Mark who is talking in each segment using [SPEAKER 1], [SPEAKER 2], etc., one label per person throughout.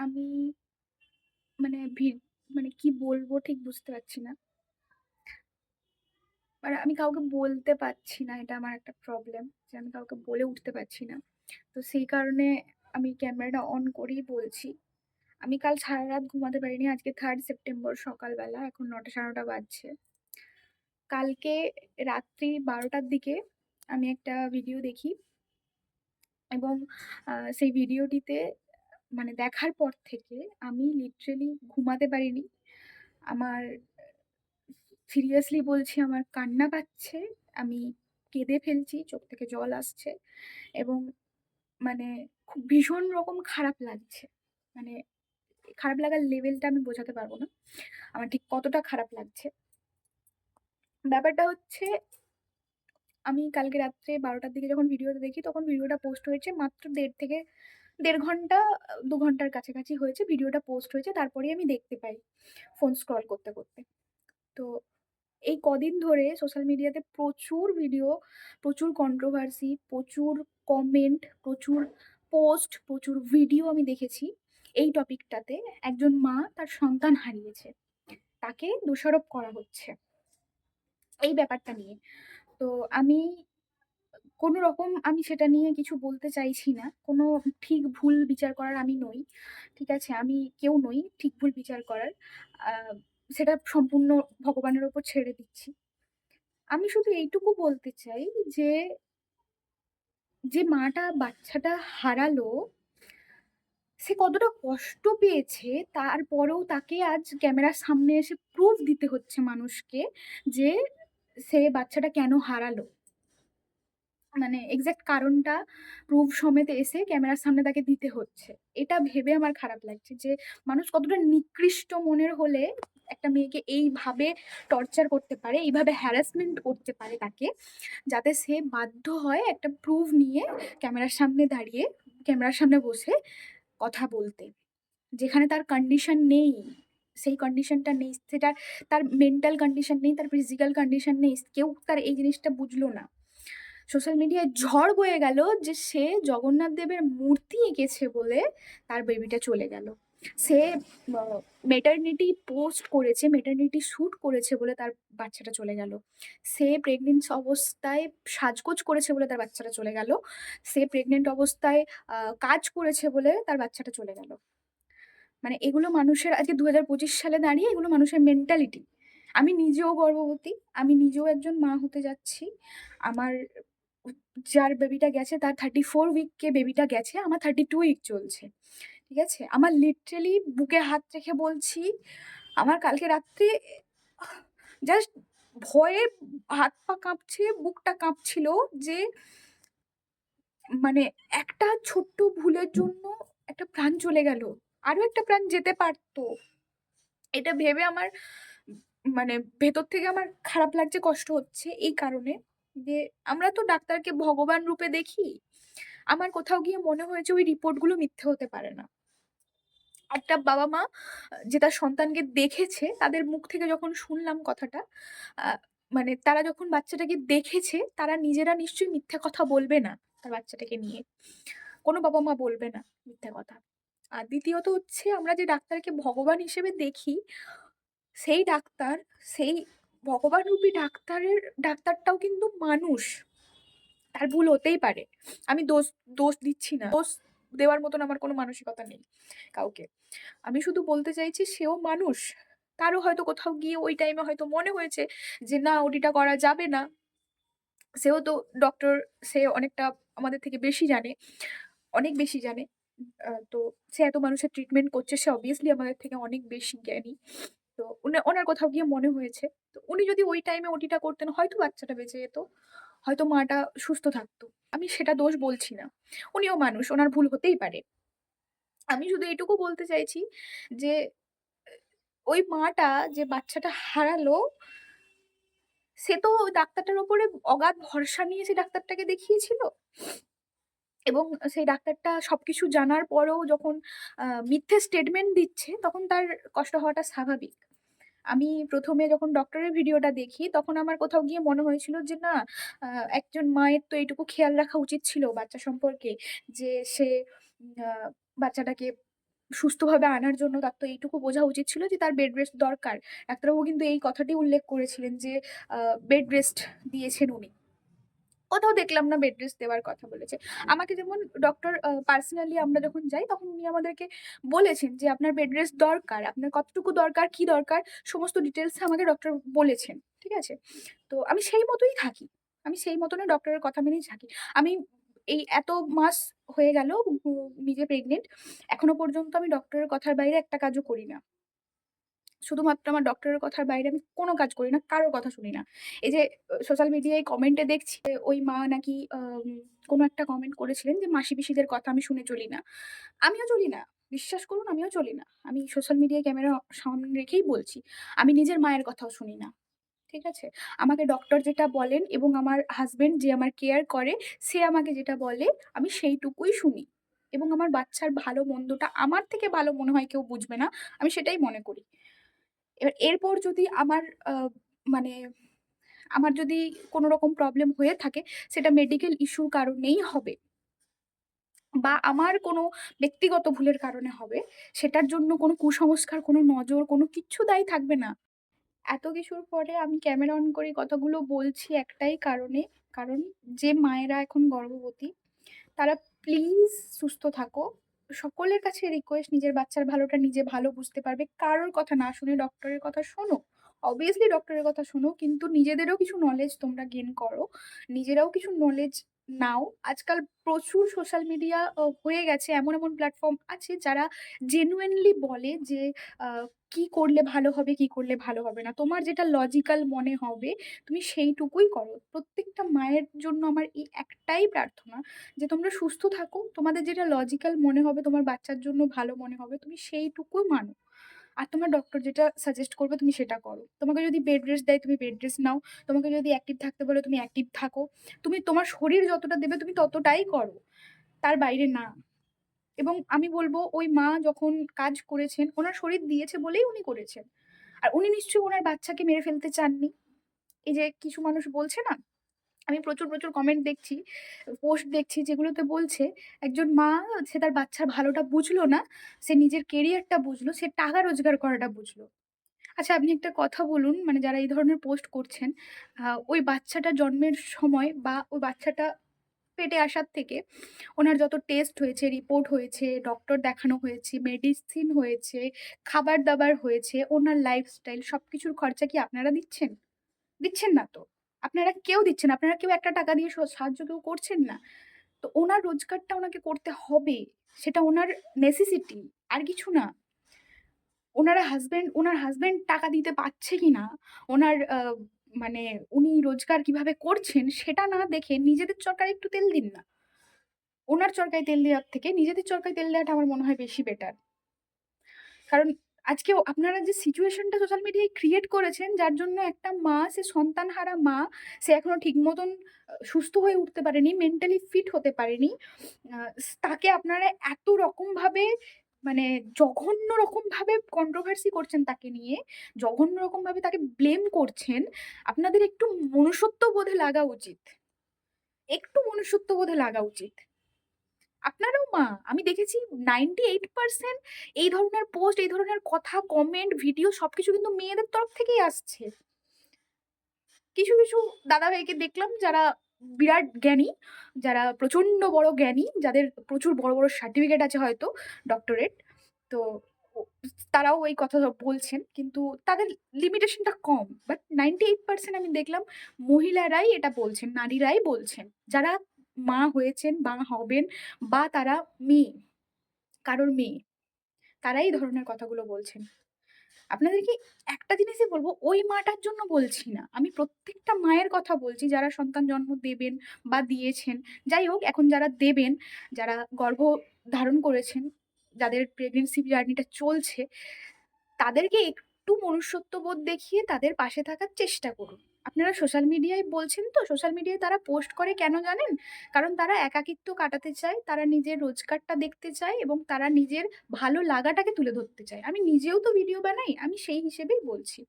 [SPEAKER 1] আমি মানে মানে কি বলব ঠিক বুঝতে পারছি না। মানে আমি কাউকে বলতে পারছি না। এটা আমার একটা প্রবলেম যে আমি কাউকে বলে উঠতে পারছি না। তো সেই কারণে আমি ক্যামেরাটা অন করেই বলছি। আমি কাল সারারাত ঘুমাতে পারিনি। আজকে থার্ড সেপ্টেম্বর সকালবেলা, এখন ৯টা ৯:৩০ বাজছে। কালকে রাত্রি ১২টার দিকে আমি একটা ভিডিও দেখি এবং সেই ভিডিওটিতে মানে দেখার পর থেকে আমি লিটারেলি ঘুমাতে পারিনি। আমার সিরিয়াসলি বলছি আমার কান্না পাচ্ছে। আমি কেঁদে ফেলছি, চোখ থেকে জল আসছে এবং মানে খুব ভীষণ রকম খারাপ লাগছে। মানে খারাপ লাগার লেভেলটা আমি বোঝাতে পারব না। আমার ঠিক কতটা খারাপ লাগছে। ব্যাপারটা হচ্ছে আমি কালকে রাত্রে ১২টার দিকে যখন ভিডিওটা দেখি তখন ভিডিওটা পোস্ট হয়েছে মাত্র দেড় থেকে ১.৫ ঘণ্টা, দু ঘণ্টার কাছাকাছি হয়েছে ভিডিওটা পোস্ট হয়েছে। তারপরেই আমি দেখতে পাই ফোন স্ক্রল করতে, করতে। তো এই কদিন ধরে সোশ্যাল মিডিয়াতে প্রচুর ভিডিও, প্রচুর কন্ট্রোভার্সি, প্রচুর কমেন্ট, প্রচুর পোস্ট, প্রচুর ভিডিও আমি দেখেছি এই টপিকটাতে। একজন মা তার সন্তান হারিয়েছে। তাকে দোষারোপ করা হচ্ছে। এই ব্যাপারটা নিয়ে। তো আমি কোনো রকম আমি সেটা নিয়ে কিছু বলতে চাইছি না। কোনো ঠিক ভুল বিচার করার আমি নই। ঠিক আছে? আমি কেউ নই ঠিক ভুল বিচার করার। সেটা সম্পূর্ণ ভগবানের ওপর ছেড়ে দিচ্ছি। আমি শুধু এইটুকু বলতে চাই যে, যে মাটা বাচ্চাটা হারালো, সে কতটা কষ্ট পেয়েছে তারপরেও তাকে আজ ক্যামেরার সামনে এসে প্রুফ দিতে হচ্ছে মানুষকে যে, সে বাচ্চাটা কেন হারালো। মানে এক্স্যাক্ট কারণটা প্রুফ সমেত এসে ক্যামেরার সামনে তাকে দিতে হচ্ছে। এটা ভেবে আমার খারাপ লাগছে যে, মানুষ কতটা নিকৃষ্ট মনের হলে একটা মেয়েকে এইভাবে টর্চার করতে পারে, এইভাবে হ্যারাসমেন্ট করতে পারে তাকে, যাতে সে বাধ্য হয় একটা প্রুফ নিয়ে ক্যামেরার সামনে দাঁড়িয়ে, ক্যামেরার সামনে বসে কথা বলতে। যেখানে তার কন্ডিশন নেই, সেই কন্ডিশনটা নেই। সেটা তার মেন্টাল কন্ডিশন নেই, তার ফিজিক্যাল কন্ডিশন নেই। কেউ তার এই জিনিসটা বুঝলো না। সোশ্যাল মিডিয়ায় ঝড় বয়ে গেল যে সে জগন্নাথ দেবের মূর্তি এঁকেছে বলে তার বেবিটা চলে গেল। সে আ ম্যাটারনিটি পোস্ট করেছে, ম্যাটারনিটি শ্যুট করেছে বলে তার বাচ্চাটা চলে গেল। সে প্রেগনেন্ট অবস্থায় সাজগোজ করেছে বলে তার বাচ্চাটা চলে গেল। সে প্রেগনেন্ট অবস্থায় কাজ করেছে বলে তার বাচ্চাটা চলে গেল। মানে এগুলো মানুষের আজকে ২০২৫ সালে দাঁড়িয়ে এগুলো মানুষের মেন্টালিটি। আমি নিজেও গর্ভবতী। আমি নিজেও একজন মা হতে যাচ্ছি। আমার যার বেবিটা গেছে তার থার্টি ফোর উইককে বেবিটা গেছে। আমার 32 উইক চলছে। ঠিক আছে? আমার লিটারেলি বুকে হাত রেখে বলছি, আমার কালকে রাত্রে জাস্ট ভয়ে হাত পা কাঁপছে, বুকটা কাঁপছিল যে মানে একটা ছোট্ট ভুলের জন্য একটা প্রাণ চলে গেল। আরও একটা প্রাণ যেতে পারত। এটা ভেবে আমার মানে ভেতর থেকে আমার খারাপ লাগছে, কষ্ট হচ্ছে এই কারণে যে আমরা তো ডাক্তারকে ভগবান রূপে দেখি। আমার কোথাও গিয়ে মনে হয়েছে ওই রিপোর্টগুলো মিথ্যে হতে পারে না। একটা বাবা-মা যে তার সন্তানকে দেখেছে তাদের মুখ থেকে যখন শুনলাম কথাটা মানে তারা যখন বাচ্চাটাকে দেখেছে তারা নিজেরা নিশ্চয়ই মিথ্যে কথা বলবে না তার বাচ্চাটাকে নিয়ে। কোনো বাবা-মা বলবে না মিথ্যে কথা। আর দ্বিতীয়ত হচ্ছে আমরা যে ডাক্তারকে ভগবান হিসেবে দেখি, সেই ডাক্তার, সেই ভগবানরূপী ডাক্তারের ডাক্তারটাও কিন্তু মানুষ। তার ভুল হতেই পারে। আমি দোষ দোষ দিচ্ছি না। দোষ দেওয়ার মতন আমার কোনো মানসিকতা নেই কাউকে। আমি শুধু বলতে চাইছি সেও মানুষ। তারও হয়তো কোথাও গিয়ে ওই টাইমে হয়তো মনে হয়েছে যে না ওটিটা করা যাবে না। সেও তো ডক্টর, সে অনেকটা আমাদের থেকে বেশি জানে। অনেক বেশি জানে। তো সে এত মানুষের ট্রিটমেন্ট করছে সে অবভিয়াসলি আমাদের থেকে অনেক বেশি জ্ঞানী। তো ওনার কোথাও গিয়ে মনে হয়েছে। তো উনি যদি ওই টাইমে ওটিটা করতেন হয়তো বাচ্চাটা বেঁচে যেত। হয়তো মাটা সুস্থ থাকতো। আমি সেটা দোষ বলছি না। উনিও মানুষ, ওনার ভুল হতেই পারে। আমি শুধু এইটুকু বলতে চাইছি যে ওই মাটা যে বাচ্চাটা হারালো সে তো ডাক্তারটার উপরে অগাধ ভরসা নিয়ে সেই ডাক্তারটাকে দেখিয়েছিল। এবং সেই ডাক্তারটা সবকিছু জানার পরেও যখন মিথ্যে স্টেটমেন্ট দিচ্ছে তখন তার কষ্ট হওয়াটা স্বাভাবিক। আমি প্রথমে যখন ডক্টরের ভিডিওটা দেখি, তখন আমার কোথাও গিয়ে মনে হয়েছিল যে, না একজন মায়ের তো এইটুকু খেয়াল রাখা উচিত ছিল বাচ্চা সম্পর্কে, যে সে বাচ্চাটাকে সুস্থভাবে আনার জন্য তার তো এইটুকু বোঝা উচিত ছিল যে তার বেড রেস্ট দরকার। ডাক্তারবাবু কিন্তু এই কথাটি উল্লেখ করেছিলেন যে বেড রেস্ট দিয়েছেন উনি। কোথাও দেখলাম না বেড রেস্ট দেওয়ার কথা বলেছে। আমাকে যেমন ডক্টর পার্সোনালি আমরা যখন যাই তখন উনি আমাদেরকে বলেছেন যে, "আপনার বেড রেস্ট দরকার। আপনার কতটুকু দরকার, কি দরকার সমস্ত ডিটেইলস আমাকে ডক্টর বলেছেন।" ঠিক আছে? তো আমি সেই মতোই থাকি। আমি সেই মতনই ডক্টরের কথা মেনেই থাকি। আমি এই এত মাস হয়ে গেল নিজে প্রেগনেন্ট। এখনও পর্যন্ত আমি ডক্টরের কথার বাইরে একটা কাজও করি না। শুধুমাত্র আমার ডক্টরের কথার বাইরে আমি কোনো কাজ করি না। কারোর কথা শুনি না। এই যে সোশ্যাল মিডিয়ায় কমেন্টে দেখছি ওই মা নাকি কোনো একটা কমেন্ট করেছিলেন যে মাসি-পিসিদের কথা আমি শুনে চলি না। আমিও চলি না। বিশ্বাস করুন আমিও চলি না। আমি সোশ্যাল মিডিয়ায় ক্যামেরা সামনে রেখেই বলছি। আমি নিজের মায়ের কথাও শুনি না। ঠিক আছে? আমাকে ডক্টর যেটা বলেন এবং আমার হাসব্যান্ড যে আমার কেয়ার করে, সে আমাকে যেটা বলে, আমি সেইটুকুই শুনি। এবং আমার বাচ্চার ভালো-মন্দটা আমার থেকে ভালো মনে হয় কেউ বুঝবে না। আমি সেটাই মনে করি। এবার এরপর যদি আমার মানে আমার যদি কোনো রকম প্রবলেম হয়ে থাকে সেটা মেডিকেল ইস্যুর কারণেই হবে। বা আমার কোনো ব্যক্তিগত ভুলের কারণে হবে। সেটার জন্য কোনো কুসংস্কার, কোনো নজর, কোনো কিচ্ছু দায়ী থাকবে না। এত কিছুর পরে আমি ক্যামেরা অন করে কথাগুলো বলছি একটাই কারণে, কারণ যে মায়েরা এখন গর্ভবতী তারা প্লিজ সুস্থ থাকো। সকলের কাছে রিকোয়েস্ট নিজের বাচ্চার ভালোটা নিজে ভালো বুঝতে পারবে। কারোর কথা না শুনে ডক্টরের কথা শোনো। অবভিয়াসলি ডক্টরের কথা শোনো, কিন্তু নিজেদেরও কিছু নলেজ তোমরা গেন করো। নিজেরাও কিছু নলেজ নাও। আজকাল প্রচুর সোশ্যাল মিডিয়া হয়ে গেছে। এমন, এমন প্ল্যাটফর্ম আছে যারা জেনুয়েনলি বলে যে কি করলে ভালো হবে, কি করলে ভালো হবে না। তোমার যেটা লজিক্যাল মনে হবে তুমি সেইটুকুই করো। প্রত্যেকটা মায়ের জন্য আমার এই একটাই প্রার্থনা যে তোমরা সুস্থ থাকো। তোমাদের যেটা লজিক্যাল মনে হবে, তোমার বাচ্চার জন্য ভালো মনে হবে তুমি সেইটুকু মানো। আর তোমার ডক্টর যেটা সাজেস্ট করবে তুমি সেটা করো। তোমাকে যদি বেড রেস্ট দেয় তুমি বেড রেস্ট নাও। তোমাকে যদি অ্যাক্টিভ থাকতে বলে তুমি অ্যাক্টিভ থাকো। তুমি তোমার শরীর যতটা দেবে তুমি ততটাই করো। তার বাইরে না। এবং আমি বলব ওই মা যখন কাজ করেছেন, ওনার শরীর দিয়েছে বলেই উনি করেছেন। আর উনি নিশ্চয়ই ওনার বাচ্চাকে মেরে ফেলতে চাননি। এই যে কিছু মানুষ বলছে না? আমি প্রচুর, প্রচুর কমেন্ট দেখছি, পোস্ট দেখছি যেগুলোতে বলছে, একজন মা সে তার বাচ্চার ভালোটা বুঝলো না। সে নিজের কেরিয়ারটা বুঝলো, সে টাকা রোজগার করাটা বুঝলো। আচ্ছা আপনি একটা কথা বলুন, মানে যারা এই ধরনের পোস্ট করছেন, ওই বাচ্চাটা জন্মের সময় বা ওই বাচ্চাটা পেটে আসার থেকে ওনার যত টেস্ট হয়েছে, রিপোর্ট হয়েছে, ডক্টর দেখানো হয়েছে, মেডিসিন হয়েছে, খাবার-দাবার হয়েছে, ওনার লাইফস্টাইল সব কিছুর খরচা কি আপনারা দিচ্ছেন? দিচ্ছেন না তো। আপনারা কেউ দিচ্ছেন আপনারা কেউ একটা টাকা দিয়ে সাহায্য কেউ করছেন না। তো ওনার রোজগারটা ওনাকে করতে হবে। সেটা ওনার নেসেসিটি আর কিছু না। ওনারা হাজব্যান্ড ওনার হাজব্যান্ড টাকা দিতে পারছে কি না, ওনার মানে উনি রোজগার কীভাবে করছেন, সেটা না দেখে নিজেদের চরকায় একটু তেল দিন না। ওনার চরকায় তেল দেওয়ার থেকে নিজেদের চরকায় তেল দেওয়াটা আমার মনে হয় বেশি বেটার। কারণ আজকেও আপনারা যে সিচুয়েশনটা সোশ্যাল মিডিয়ায় ক্রিয়েট করেছেন যার জন্য একটা মা সে সন্তানহারা মা, সে এখনও ঠিক মতন সুস্থ হয়ে উঠতে পারেনি, মেন্টালি ফিট হতে পারেনি। তাকে আপনারা এত রকমভাবে মানে জঘন্য রকমভাবে কন্ট্রোভার্সি করছেন তাকে নিয়ে, জঘন্য রকমভাবে তাকে ব্লেম করছেন। আপনাদের একটু মনুষ্যত্ব বোধে লাগা উচিত। একটু মনুষ্যত্ব বোধে লাগা উচিত। আপনারাও মা। আমি দেখেছি 98% এই ধরনের পোস্ট, এই ধরনের কথা, কমেন্ট, ভিডিও সবকিছু কিন্তু মেয়েদের তরফ থেকেই আসছে। কিছু, কিছু দাদাভাইকে দেখলাম যারা বিরাট জ্ঞানী, যারা প্রচণ্ড বড় জ্ঞানী, যাদের প্রচুর বড়, বড় সার্টিফিকেট আছে হয়তো ডক্টরেট। তো তারাও এই কথা বলছেন। কিন্তু তাদের লিমিটেশনটা কম। বাট 98% আমি দেখলাম মহিলারাই এটা বলছেন, নারীরাই বলছেন। যারা মা হয়েছেন বা হবেন বা তারা মেয়ে, কারোর মেয়ে। তারাই এই ধরনের কথাগুলো বলছেন। আপনাদেরকে একটা জিনিসই বলব ওই মাটার জন্য বলছি না। আমি প্রত্যেকটা মায়ের কথা বলছি যারা সন্তান জন্ম দেবেন বা দিয়েছেন। যাই হোক এখন যারা দেবেন, যারা গর্ভ ধারণ করেছেন, যাদের প্রেগন্যান্সি জার্নিটা চলছে, তাদেরকে একটু মনুষ্যত্ববোধ দেখিয়ে তাদের পাশে থাকার চেষ্টা করুন। আপনারা সোশ্যাল মিডিয়ায় বলছেন তো, সোশ্যাল মিডিয়ায় তারা পোস্ট করে কেন জানেন? কারণ তারা একাকিত্ব কাটাতে চায়, তারা নিজের রোজগারটা দেখতে চায় এবং তারা নিজের ভালো লাগাটাকে তুলে ধরতে চায়। আমি নিজেও তো ভিডিও বানাই, আমি সেই হিসেবেই বলছি।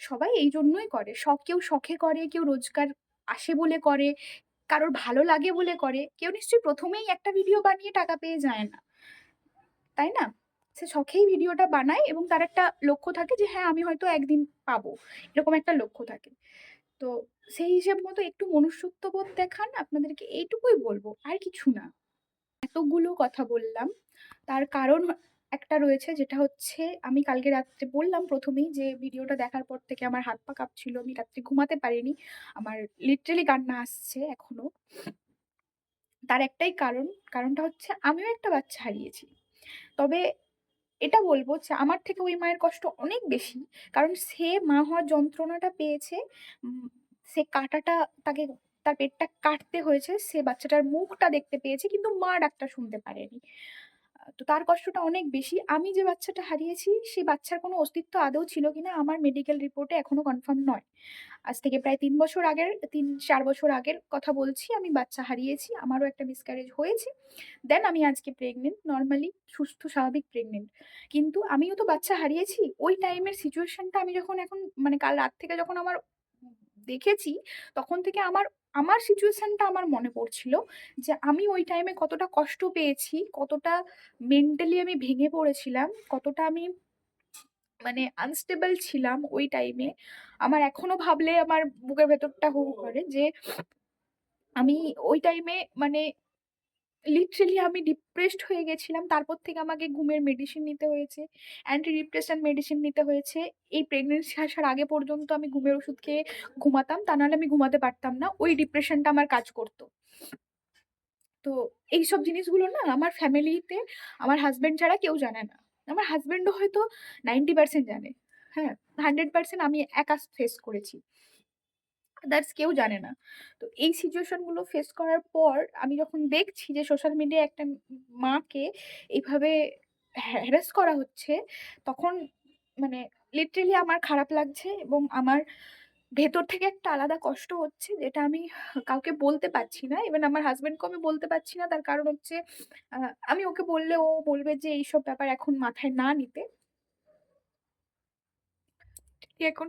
[SPEAKER 1] সবাই এই জন্যই করে। শখ কেউ শখে করে, কেউ রোজগার আসে বলে করে, কারোর ভালো লাগে বলে করে। কেউ নিশ্চয়ই প্রথমেই একটা ভিডিও বানিয়ে টাকা পেয়ে যায় না। তাই না? সে শখেই ভিডিওটা বানায় এবং তার একটা লক্ষ্য থাকে যে হ্যাঁ আমি হয়তো একদিন পাবো। এরকম একটা লক্ষ্য থাকে। তো সেই হিসেব মতো একটু মনুষ্যত্ববোধ দেখান, আপনাদেরকে এইটুকুই বলব, আর কিছু না। এতগুলো কথা বললাম, তার কারণ একটা রয়েছে যেটা হচ্ছে, আমি কালকে রাত্রে বললাম প্রথমেই যে, ভিডিওটা দেখার পর থেকে আমার হাত পা কাঁপছিল, আমি রাত্রে ঘুমাতে পারিনি, আমার লিটারেলি কান্না আসছে এখনও। তার একটাই কারণ, কারণটা হচ্ছে, আমিও একটা বাচ্চা হারিয়েছি। তবে এটা বলব যে আমার থেকে ওই মায়ের কষ্ট অনেক বেশি। কারণ সে মা হওয়ার যন্ত্রণাটা পেয়েছে সে কাটাটা তাকে, তার পেটটা কাটতে হয়েছে, সে বাচ্চাটার মুখটা দেখতে পেয়েছে, কিন্তু মা ডাক্তার শুনতে পারেনি। তো তার কষ্টটা অনেক বেশি। আমি যে বাচ্চাটা হারিয়েছি সেই বাচ্চার কোনো অস্তিত্ব আদৌ ছিল কিনা আমার মেডিকেল রিপোর্টে এখনও কনফার্ম নয়। আজ থেকে প্রায় তিন বছর আগের, তিন, চার বছর আগের কথা বলছি, আমি বাচ্চা হারিয়েছি, আমারও একটা মিসক্যারেজ হয়েছে। দেন আমি আজকে প্রেগনেন্ট নর্মালি সুস্থ, স্বাভাবিক প্রেগনেন্ট কিন্তু আমিও তো বাচ্চা হারিয়েছি, ওই টাইমের সিচুয়েশনটা আমি যখন এখন মানে কাল রাত থেকে যখন আমার দেখেছি, তখন থেকে আমার আমার সিচুয়েশানটা আমার মনে পড়ছিল যে আমি ওই টাইমে কতটা কষ্ট পেয়েছি, কতটা মেন্টালি আমি ভেঙে পড়েছিলাম, কতটা আমি মানে আনস্টেবল ছিলাম ওই টাইমে আমার এখনও ভাবলে আমার বুকের ভেতরটা হু করে যে আমি ওই টাইমে মানে লিটারেলি আমি ডিপ্রেসড হয়ে গেছিলাম। তারপর থেকে আমাকে ঘুমের মেডিসিন নিতে হয়েছে অ্যান্টি ডিপ্রেশন মেডিসিন নিতে হয়েছে। এই প্রেগনেন্সি আসার আগে পর্যন্ত আমি ঘুমের ওষুধ খেয়ে ঘুমাতাম, তা নাহলে আমি ঘুমাতে পারতাম না। ওই ডিপ্রেশনটা আমার কাজ করতো। তো এইসব জিনিসগুলো না আমার ফ্যামিলিতে আমার হাজবেন্ড ছাড়া কেউ জানে না। আমার হাজবেন্ডও হয়তো নাইনটি পার্সেন্ট জানে। হ্যাঁ হান্ড্রেড পার্সেন্ট আমি একা ফেস করেছি। আদার্স কেউ জানে না। তো এই সিচুয়েশনগুলো ফেস করার পর আমি যখন দেখছি যে সোশ্যাল মিডিয়ায় একটা মাকে এইভাবে হ্যারাস করা হচ্ছে, তখন মানে লিটারেলি আমার খারাপ লাগছে এবং আমার ভেতর থেকে একটা আলাদা কষ্ট হচ্ছে যেটা আমি কাউকে বলতে পারছি না। ইভেন আমার হাজবেন্ডকেও আমি বলতে পারছি না। তার কারণ হচ্ছে আমি ওকে বললে ও বলবে যে এইসব ব্যাপার এখন মাথায় না নিতে। এখন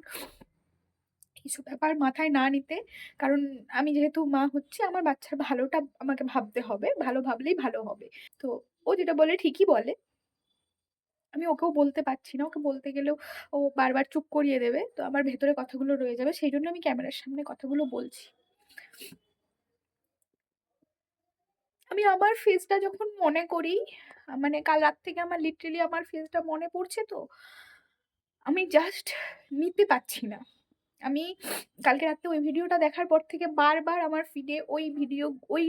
[SPEAKER 1] এইসব ব্যাপার মাথায় না নিতে। কারণ আমি যেহেতু মা হচ্ছি, আমার বাচ্চার ভালোটা আমাকে ভাবতে হবে। ভালো ভাবলেই ভালো হবে। তো ও যেটা বলে ঠিকই বলে। আমি ওকেও বলতে পারছি না। ওকে বলতে গেলেও ও বারবার চুপ করিয়ে দেবে। তো আমার ভেতরে কথাগুলো রয়ে যাবে। সেই জন্য আমি ক্যামেরার সামনে কথাগুলো বলছি। আমি আমার ফেসটা যখন মনে করি মানে কাল রাত থেকে আমার লিটারেলি আমার ফেসটা মনে পড়ছে তো, আমি জাস্ট নিতে পারছি না। আমি কালকে রাত্রে ওই ভিডিওটা দেখার পর থেকে বারবার আমার ফিডে ওই ভিডিও ওই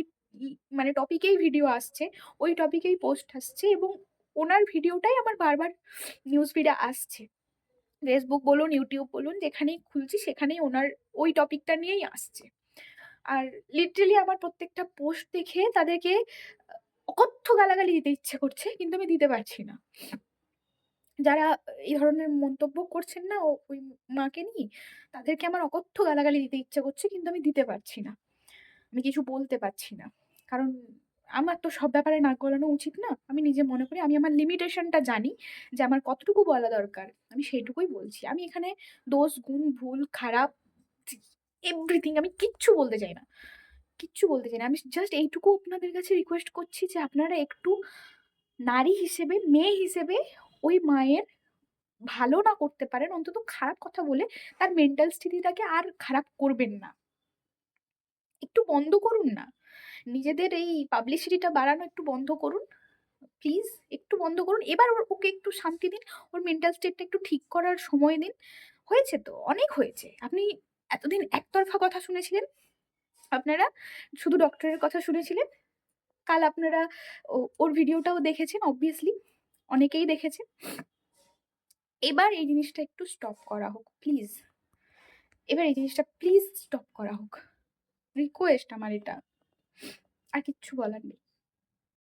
[SPEAKER 1] মানে টপিকেই ভিডিও আসছে, ওই টপিকেই পোস্ট আসছে এবং ওনার ভিডিওটাই আমার বারবার নিউজ ফিডে আসছে। ফেসবুক বলুন ইউটিউব বলুন, যেখানেই খুলছি সেখানেই ওনার ওই টপিকটা নিয়েই আসছে। আর লিটারেলি আমার প্রত্যেকটা পোস্ট দেখে তাদেরকে অকথ্য গালাগালি দিতে ইচ্ছে করছে, কিন্তু আমি দিতে পারছি না। যারা এই ধরনের মন্তব্য করছেন না, ও- ওই মাকে নিয়ে, তাদেরকে আমার অকথ্য গালাগালি দিতে ইচ্ছে করছে, কিন্তু আমি দিতে পারছি না। আমি কিছু বলতে পারছি না। কারণ আমার তো সব ব্যাপারে নাক গলানো উচিত না। আমি নিজে মনে করি, আমি আমার লিমিটেশনটা জানি যে আমার কতটুকু বলা দরকার। আমি সেইটুকুই বলছি। আমি এখানে দোষ, গুণ, ভুল, খারাপ এভরিথিং আমি কিচ্ছু বলতে চাই না। কিচ্ছু বলতে চাই না। আমি জাস্ট এইটুকু আপনাদের কাছে রিকোয়েস্ট করছি যে আপনারা একটু নারী হিসেবে, মেয়ে হিসেবে ওই মায়ের ভালো না করতে পারেন, অন্তত খারাপ কথা বলে তার মেন্টাল স্থিতিটাকে আর খারাপ করবেন না। একটু বন্ধ করুন না। নিজেদের এই পাবলিসিটিটা বাড়ানো একটু বন্ধ করুন। প্লিজ একটু বন্ধ করুন। এবার ওর- ওকে একটু শান্তি দিন, ওর মেন্টাল স্টেটটা একটু ঠিক করার সময় দিন। হয়েছে তো, অনেক হয়েছে। আপনি এতদিন একতরফা কথা শুনেছিলেন। আপনারা শুধু ডক্টরের কথা শুনেছিলেন। কাল আপনারা ওর ভিডিওটাও দেখেছেন অবভিয়াসলি অনেকেই দেখেছে। এবার এই জিনিসটা একটু স্টপ করা হোক প্লিজ এবার এই জিনিসটা প্লিজ স্টপ করা হোক। রিকোয়েস্ট আমার এটা। আর কিচ্ছু বলার নেই।